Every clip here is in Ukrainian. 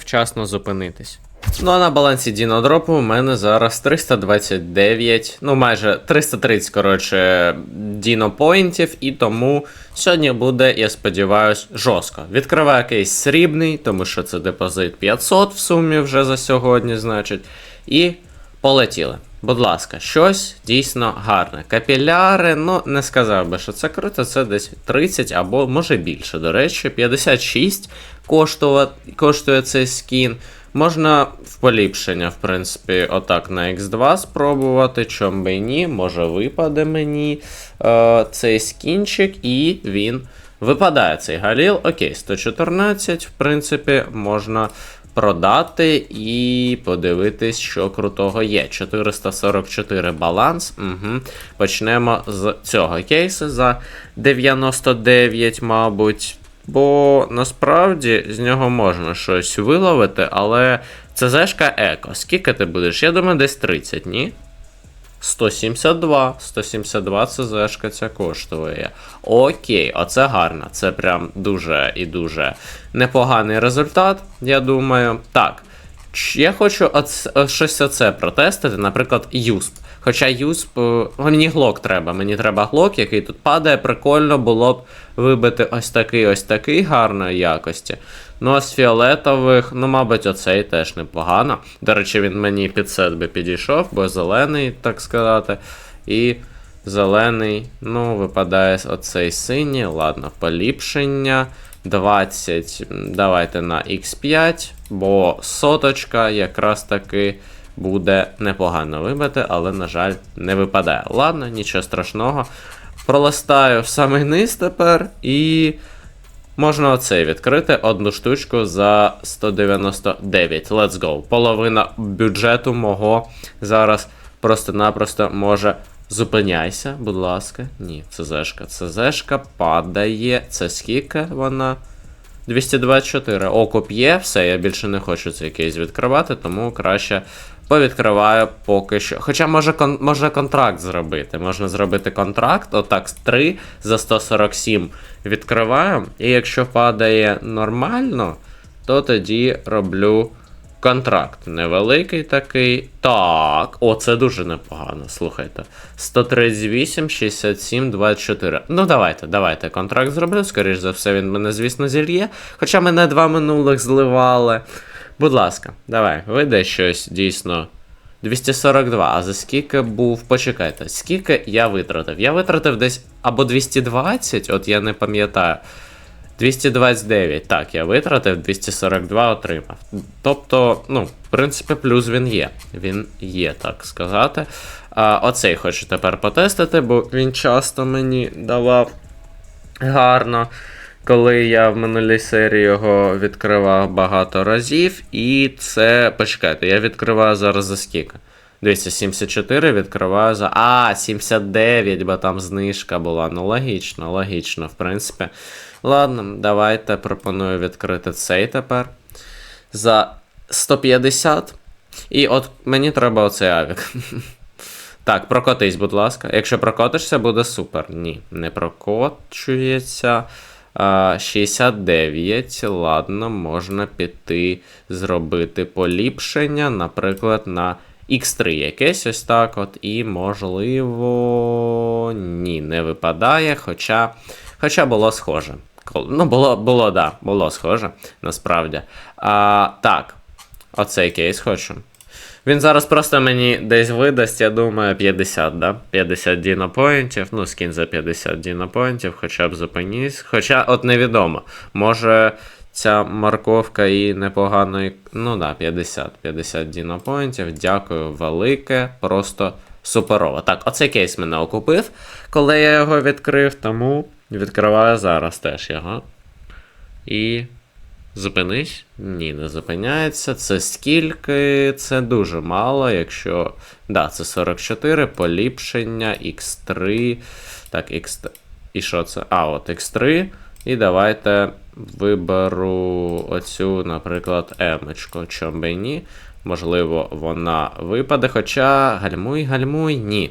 вчасно зупинитись. Ну а на балансі Дінодропу у мене зараз 329, ну майже 330, коротше, дінопоінтів, і тому сьогодні буде, я сподіваюсь, жорстко. Відкриваю кейс срібний, тому що це депозит 500 в сумі вже за сьогодні, значить. І полетіли. Будь ласка, щось дійсно гарне. Капіляри, ну не сказав би, що це круто, це десь 30 або може більше. До речі, 56 коштує, коштує цей скін. Можна в поліпшення, в принципі, отак на X2 спробувати, чом би ні, може випаде мені е, цей скінчик, і він випадає цей галіл. Окей, 114, в принципі, можна продати і подивитись, що крутого є. 444 баланс. Угу. Почнемо з цього кейсу за 99, мабуть. Бо насправді з нього можна щось виловити, але це зешка еко. Скільки ти будеш? Я думаю, десь 30, ні? 172. 172 це зешка ця коштує. Окей, оце гарно. Це прям дуже і дуже непоганий результат, я думаю. Так. Я хочу оц- щось оце протестити, наприклад, юсп. Хоча юсп. е, Мені глок треба. Мені треба глок, який тут падає. Прикольно було б вибити ось такий, ось такий гарної якості. Ну, а з фіолетових, ну, мабуть, оцей теж непогано. До речі, він мені під сет би підійшов, бо зелений, так сказати. І зелений, ну, випадає оцей синій. Ладно, поліпшення. 20. Давайте на X5, бо соточка якраз таки буде непогано вибити, але, на жаль, не випадає. Ладно, нічого страшного. Пролистаю в самий низ тепер і. Можна оцей відкрити одну штучку за 199. Let's go. Половина бюджету мого зараз просто-напросто може. Зупиняйся, будь ласка. Ні, зешка. Це падає. Це скільки вона? 224. Окуп є, все, я більше не хочу цей кейс відкривати, тому краще повідкриваю поки що. Хоча може, кон, може контракт зробити. Можна зробити контракт, отак, 3 за 147 відкриваю. І якщо падає нормально, то тоді роблю контракт. Невеликий такий. Так, о, це дуже непогано. Слухайте. 138, 67, 24. Ну, давайте, давайте. Контракт зроблю. Скоріш за все, він мене, звісно, зільє. Хоча мене два минулих зливали. Будь ласка, давай, вийде щось дійсно. 242. А за скільки був. Почекайте, скільки я витратив? Я витратив десь або 220, от я не пам'ятаю. 229, так, я витратив, 242 отримав. Тобто, ну, в принципі, плюс він є. Він є, так сказати. А, оцей хочу тепер потестити, бо він часто мені давав гарно. Коли я в минулій серії його відкривав багато разів, і це. Почекайте, я відкриваю зараз за скільки? 274 відкриваю за. А, 79, бо там знижка була. Ну, логічно, логічно, в принципі. Ладно, давайте пропоную відкрити цей тепер. За 150. І от мені треба оцей авік. Так, прокотись, будь ласка. Якщо прокотишся, буде супер. Ні, не прокочується. А, 69. Ладно, можна піти зробити поліпшення, наприклад, на X3 якесь ось так от. І, можливо. Ні, не випадає. Хоча, хоча було схоже. Ну, було, було, да, було схоже, насправді. А, так, оцей кейс хочу. Він зараз просто мені десь видасть, я думаю, 50, да? 50 дінопоінтів, ну, скін за 50 дінопоінтів, хоча б зупинісь. Хоча, от невідомо. Може, ця морковка і непоганої. Ну да, 50. 50 дінопоінтів. Дякую велике. Просто суперово. Так, оцей кейс мене окупив, коли я його відкрив, тому відкриваю зараз теж його. І Зупинись? Ні, не зупиняється. Це скільки? Це дуже мало, якщо. Да, це 44, поліпшення, X3. Так, X. І що це? А, от X3. І давайте виберу оцю, наприклад, емочку. Чом би ні. Можливо, вона випаде, хоча гальмуй, гальмуй, ні.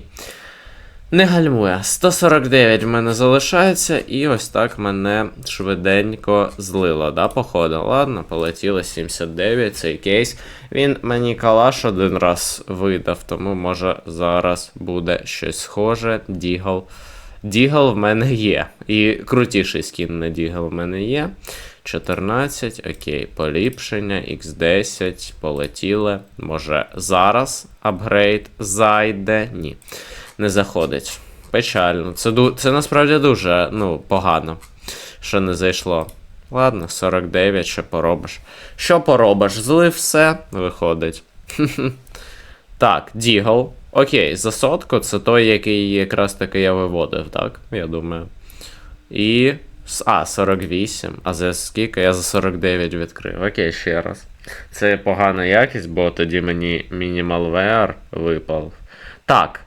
Не гальмує. 149 в мене залишається, і ось так мене швиденько злило, да, походу. Ладно, полетіло 79, цей кейс. Він мені калаш один раз видав, тому може зараз буде щось схоже. Дігл. Дігл в мене є. І крутіший скін на Дігл в мене є. 14, окей, поліпшення, X10, полетіли. Може зараз апгрейд зайде? Ні не заходить. Печально. Це це насправді дуже ну, погано, що не зайшло. Ладно, 49, що поробиш. Що поробиш? Злив все, виходить. так, Дігл. Окей, за сотку це той, який якраз таки я виводив, так? Я думаю. І. А, 48. А за скільки? Я за 49 відкрив. Окей, ще раз. Це погана якість, бо тоді мені мінімалвеар випав. Так.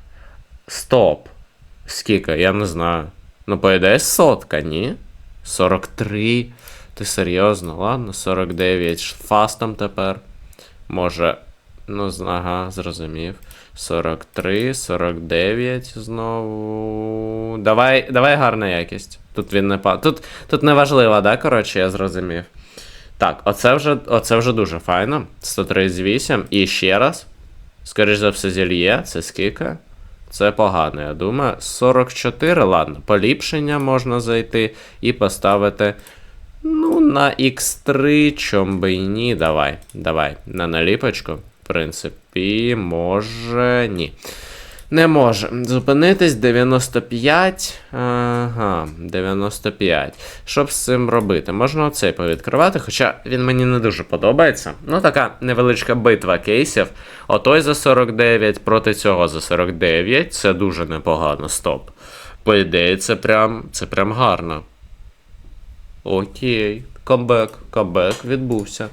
Стоп. Скільки? Я не знаю. Ну, по ідеї, сотка, ні? 43. Ти серйозно? Ладно, 49. Фастом тепер. Може. Ну, ага, зрозумів. 43, 49 знову. Давай, давай гарна якість. Тут він не па. Тут, тут не важливо, да, коротше, я зрозумів. Так, оце вже, оце вже дуже файно. 138. І ще раз. Скоріш за все, зільє. Це скільки? Це погано, я думаю. 44, ладно, поліпшення можна зайти і поставити. Ну, на X3, чом би і ні. Давай, давай. На наліпочку. В принципі, може. Ні. Не може. Зупинитись 95. Ага, 95. Що з цим робити? Можна оцей повідкривати, хоча він мені не дуже подобається. Ну, така невеличка битва кейсів. Отой за 49 проти цього за 49. Це дуже непогано. Стоп. По ідеї, це прям, це прям гарно. Окей. Камбек. Камбек відбувся.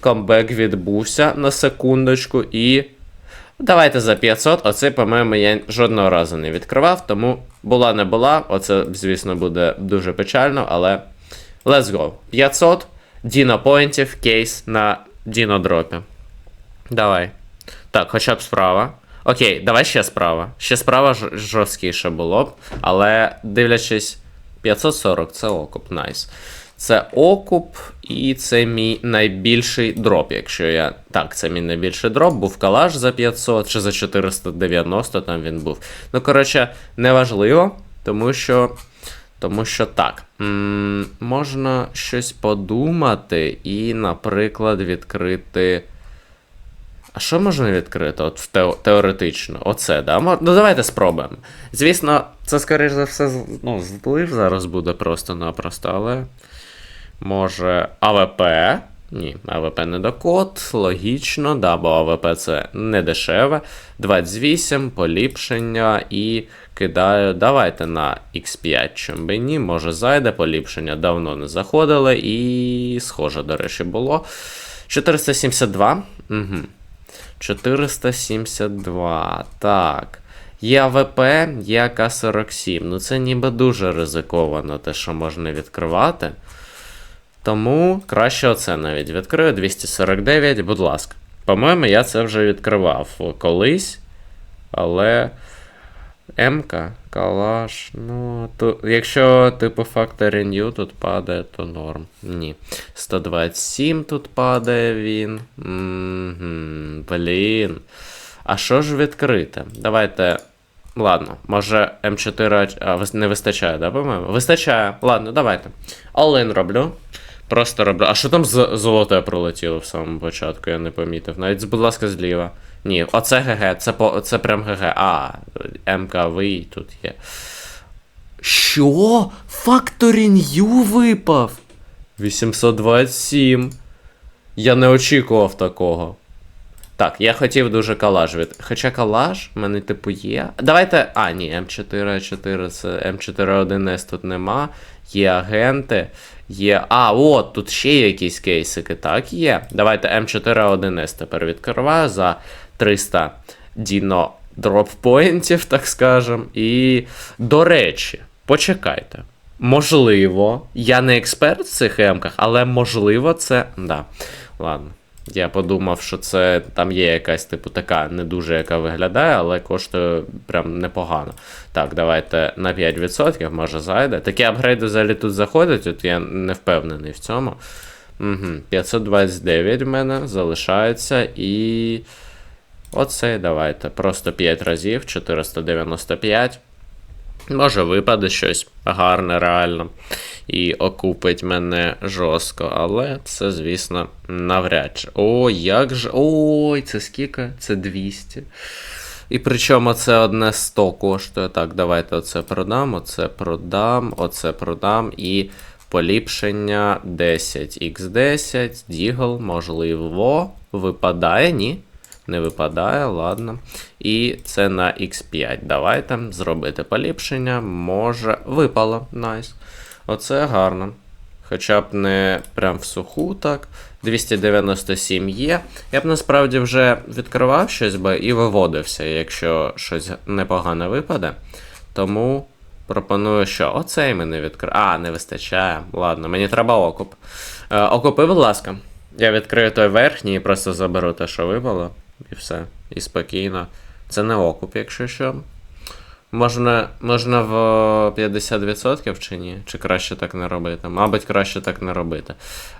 Камбек відбувся на секундочку і. Давайте за 500. Оце, по-моєму, я жодного разу не відкривав, тому була не була. Оце, звісно, буде дуже печально, але. Let's go. 500 Діно поінтів, кейс на Діно дропі. Давай. Так, хоча б справа. Окей, давай ще справа. Ще справа жорсткіше було б, але дивлячись, 540 це окуп, найс. Це окуп, і це мій найбільший дроп, якщо я. Так, це мій найбільший дроп, був калаш за 500 чи за 490 там він був. Ну, коротше, неважливо, тому що. Тому що так. м можна щось подумати і, наприклад, відкрити. А що можна відкрити? От в тео- теоретично. Оце, да? Ну давайте спробуємо. Звісно, це, скоріш за все, ну, злив зараз буде просто-напросто, але. Може. АВП. Ні, АВП не докод, логічно, да, бо АВП це не дешеве. 28, поліпшення і кидаю. Давайте на X5, чим би ні, може зайде, поліпшення давно не заходили, і схоже, до речі, було. 472. Угу. 472. Так. Є АВП, є АК-47. Ну це ніби дуже ризиковано, те, що можна відкривати. Тому краще оце навіть відкрию. 249, будь ласка. По-моєму, я це вже відкривав колись. Але. МК, калаш. Ну, то, якщо типу Factory New тут падає, то норм. Ні. 127 тут падає він. Угу, блін. А що ж відкрити? Давайте. Ладно, може М4 а, не вистачає, да, по-моєму? Вистачає. Ладно, давайте. All-in роблю. Просто роблю. А що там золоте пролетіло в самому початку, я не помітив. Навіть, будь ласка, зліва. Ні, оце ГГ, це, по, це прям ГГ. А, МКВ тут є. Що? New випав? 827. Я не очікував такого. Так, я хотів дуже калаш від. Хоча калаш в мене типу є. Давайте. А, ні, М4, 4 це М41С тут нема. Є агенти. Є. А, от, тут ще якісь кейсики. Так, є. Давайте М41С тепер відкриваю за 300 Діно дроппоінтів, так скажем. І, до речі, почекайте. Можливо, я не експерт в цих емках, але можливо, це. Да. Ладно. Я подумав, що це там є якась, типу, така не дуже яка виглядає, але коштує прям непогано. Так, давайте на 5%, може зайде. Такі апгрейди взагалі тут заходять, от я не впевнений в цьому. Угу. 529 в мене залишається і. Оцей давайте. Просто 5 разів, 495. Може випаде щось гарне, реально. І окупить мене жорстко, але це, звісно, навряд чи. О, як же. Ой, це скільки? Це 200. І причому це одне 100 коштує. Так, давайте оце продам, оце продам, оце продам і поліпшення 10х10, Дігл, можливо, випадає, ні. Не випадає, ладно. І це на X5. Давайте зробити поліпшення. Може, випало. Найс. Оце гарно. Хоча б не прям в суху, так. 297 є. Я б насправді вже відкривав щось би і виводився, якщо щось непогане випаде. Тому пропоную, що оцей мене відкрив. А, не вистачає. Ладно, мені треба окуп. Е, окупи, будь ласка. Я відкрию той верхній і просто заберу те, що випало. І все. І спокійно. Це не окуп, якщо що. Можна, можна в 50% чи ні? Чи краще так не робити? Мабуть, краще так не робити.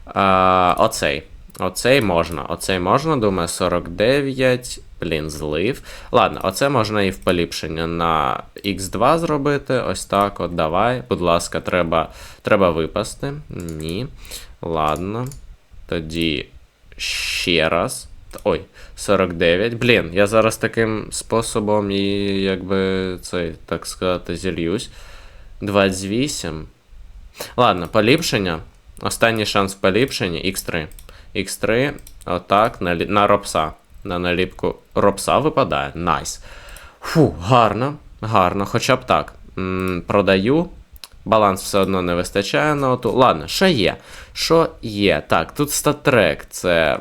А, оцей. Оцей можна. Оцей можна, думаю, 49. Блін, злив. Ладно, оце можна і в поліпшення на X2 зробити. Ось так от, давай. Будь ласка, треба, треба випасти. Ні. Ладно. Тоді ще раз. Ой, 49. Блін, я зараз таким способом і якби цей, так сказати, зільюсь. 28. Ладно, поліпшення. Останній шанс в поліпшенні X3. X3, отак, на, на ропса. На наліпку ропса випадає. Найс. Фу, гарно, гарно, хоча б так. М, продаю. Баланс все одно не вистачає на оту. Ладно, що є? Що є? Так, тут статрек. Це.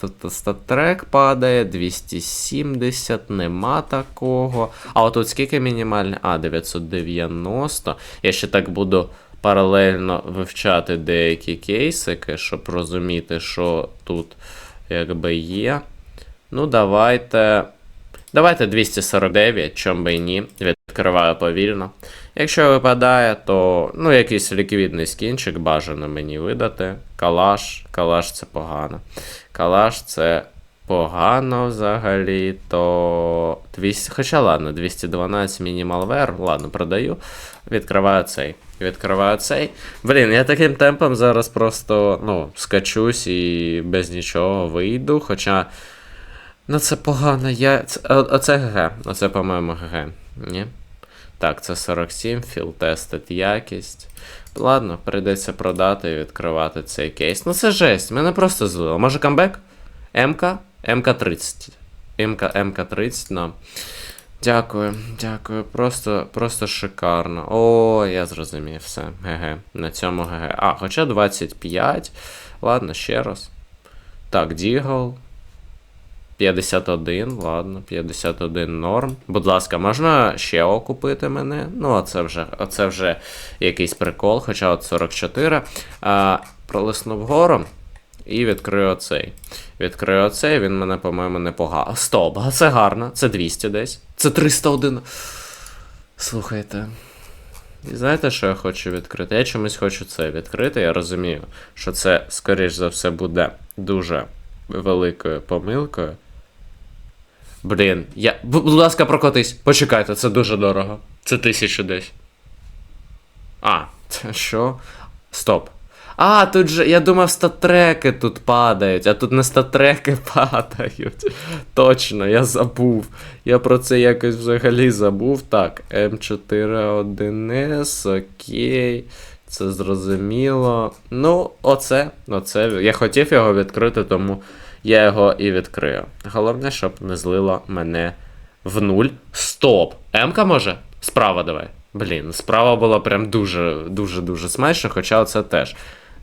Тут статрек падає, 270, нема такого. А отут скільки мінімальне? А, 990. Я ще так буду паралельно вивчати деякі кейсики, щоб розуміти, що тут якби є. Ну, давайте. Давайте 249, чом би і ні. Відкриваю повільно. Якщо випадає, то ну, якийсь ліквідний скінчик бажано мені видати. Калаш. Калаш це погано. Калаш це погано взагалі. То 200. Хоча ладно, 212 мінімалвер. Ладно, продаю. Відкриваю цей. Відкриваю цей. Блін, я таким темпом зараз просто ну, скачусь і без нічого вийду. Хоча. Ну це погано. Я... Це... Оце ГГ. Оце, по-моєму, ГГ. Ні? Так, це 47, філ тестить якість. Ладно, прийдеться продати і відкривати цей кейс. Ну це жесть, мене просто злило. Може камбек? МК? МК-30. МК, МК-30, ну. Дякую, дякую. Просто, просто шикарно. О, я зрозумів все. ГГ. На цьому ГГ. А, хоча 25. Ладно, ще раз. Так, Дігл. 51, ладно, 51 норм. Будь ласка, можна ще окупити мене? Ну, оце вже, оце вже якийсь прикол, хоча от 44. А, пролиснув вгору і відкрию оцей. Відкрию оцей, він мене, по-моєму, не погано. Стоп, а це гарно. Це 200 десь. Це 301. Слухайте. І знаєте, що я хочу відкрити? Я чомусь хочу це відкрити. Я розумію, що це, скоріш за все, буде дуже великою помилкою. Блін, я. Будь ласка, прокотись. Почекайте, це дуже дорого. Це тисяча десь. А, це що? Стоп. А, тут же, я думав, статреки тут падають, а тут не статреки падають. Точно, я забув. Я про це якось взагалі забув. Так, М41С, окей. Це зрозуміло. Ну, оце, оце. Я хотів його відкрити, тому я його і відкрию. Головне, щоб не злило мене в нуль. Стоп! М-ка може? Справа давай. Блін, справа було прям дуже, дуже, дуже смачно, хоча це теж.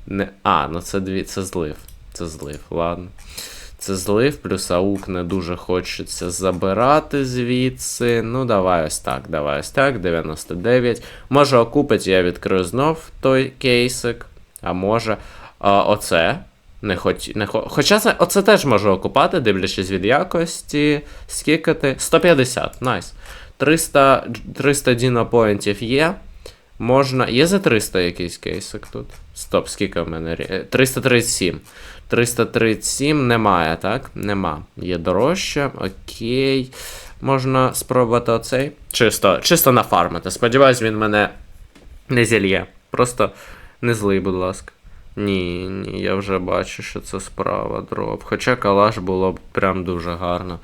Не... А, ну це дві, це злив. Це злив, ладно. Це злив, плюс аук не дуже хочеться забирати звідси. Ну, давай ось так, давай ось так, 99. Може окупить, я відкрию знов той кейсик. А може. А, оце. Не хоч, не хо... Хоча це, оце теж можу окупати, дивлячись від якості. Скільки ти? 150, найс. 300, 300 дінопоінтів є. Можна. Є за 300 якийсь кейсик тут? Стоп, скільки в мене? е, 337. 337 немає, так? Нема. Є дорожче. Окей. Можна спробувати оцей. Чисто, чисто нафармити. Сподіваюсь, він мене не зільє. Просто не злий, будь ласка. Ні, ні, я вже бачу, що це справа дроп. Хоча калаш було б прям дуже гарно.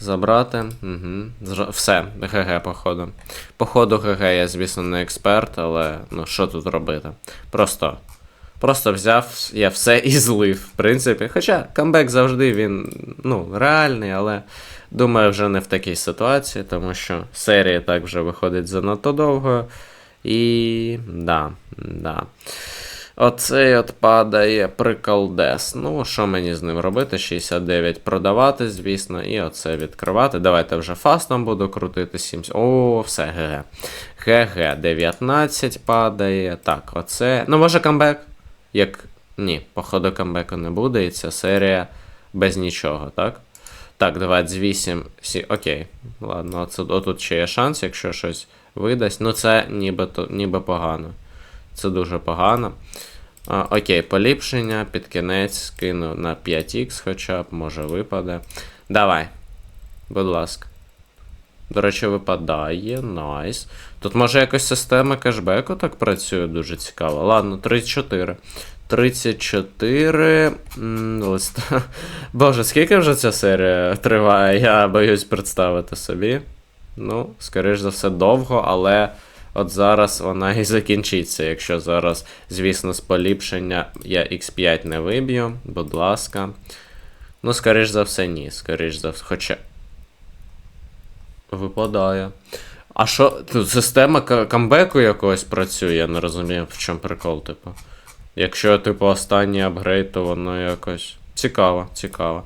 Забрати. Угу. Все, ГГ, походу. Походу, ГГ, я, звісно, не експерт, але ну що тут робити? Просто. Просто взяв я все і злив, в принципі. Хоча камбек завжди він ну, реальний, але думаю, вже не в такій ситуації, тому що серія так вже виходить занадто довго. І. да, да. Оцей от падає приколдес. Ну, що мені з ним робити? 69 продавати, звісно, і оце відкривати. Давайте вже фастом буду крутити 70. О, все, ГГ. ГГ 19 падає. Так, оце. Ну, може камбек? Як. Ні, походу камбеку не буде, і ця серія без нічого, так? Так, 28. Сі... Окей. Ладно, оце, отут ще є шанс, якщо щось видасть. Ну, це ніби, ніби погано. Це дуже погано. А, окей, поліпшення, під кінець скину на 5х хоча б, може випаде. Давай. Будь ласка. До речі, випадає. Найс. Тут може якось система кешбеку так працює, дуже цікаво. Ладно, 34. 34. м, Листа. Боже, скільки вже ця серія триває? Я боюсь представити собі. Ну, скоріш за все, довго, але от зараз вона і закінчиться. Якщо зараз, звісно, з поліпшення я X5 не виб'ю, будь ласка. Ну, скоріш за все, ні. Скоріш за все. Хоча. Випадає. А що, тут система камбеку якогось працює, я не розумію, в чому прикол, типу. Якщо, типу, останній апгрейд, то воно якось. Цікаво, цікаво.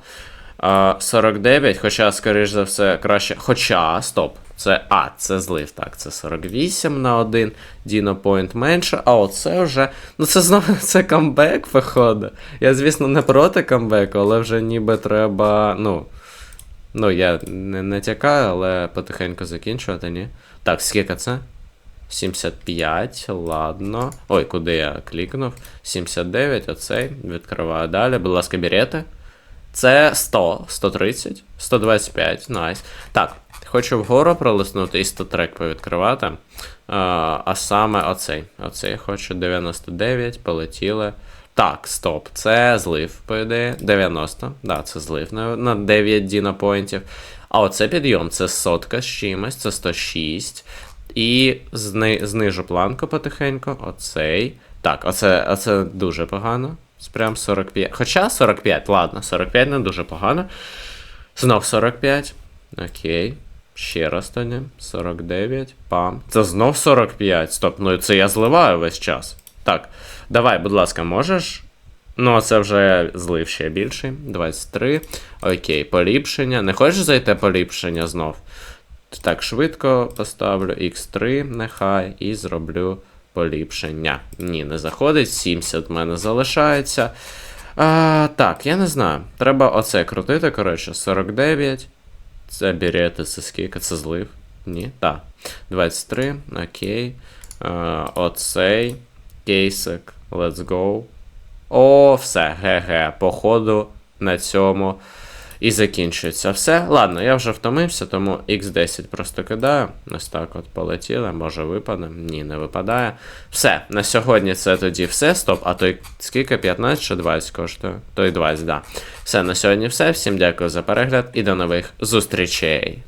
А, 49, хоча, скоріш за все, краще. Хоча, стоп. Це. А, це злив, так, це 48 на 1, Dino Point менше, а оце вже. Ну це знову це камбек, походу. Я, звісно, не проти камбеку, але вже ніби треба. Ну. Ну, я не, не тякаю, але потихеньку закінчувати, ні. Так, скільки це? 75, ладно. Ой, куди я клікнув? 79, оцей. Відкриваю далі. Будь ласка, берете. Це 100, 130, 125, найс. Так, хочу вгору пролиснути і 100 трек повідкривати. А, а саме оцей. Оцей хочу 99, полетіли. Так, стоп, це злив, по ідеї. 90. Да, це злив на, на 9 дінопоінтів. А оце підйом, це сотка з чимось, це 106. І зни, знижу планку потихеньку. Оцей. Так, оце, оце дуже погано. Прям 45. Хоча 45, ладно, 45 не дуже погано. Знов 45. Окей. Ще раз тоді. 49. Пам. Це знов 45. Стоп, ну це я зливаю весь час. Так, давай, будь ласка, можеш. Ну, це вже злив ще більший. 23. Окей, поліпшення. Не хочеш зайти поліпшення знов? Так, швидко поставлю X3, нехай, і зроблю поліпшення. Ні, не заходить. 70 в мене залишається. А, так, я не знаю. Треба оце крутити, коротше, 49. Це берете, це скільки? Це злив? Ні? Так. 23, окей. А, оцей кейсик. Let's go. О, все, ГГ. Походу на цьому і закінчується все. Ладно, я вже втомився, тому X10 просто кидаю. Ось так от полетіли, може випаде. Ні, не випадає. Все, на сьогодні це тоді все. Стоп, а той скільки? 15 чи 20 коштує? Той 20, да. Все, на сьогодні все. Всім дякую за перегляд і до нових зустрічей.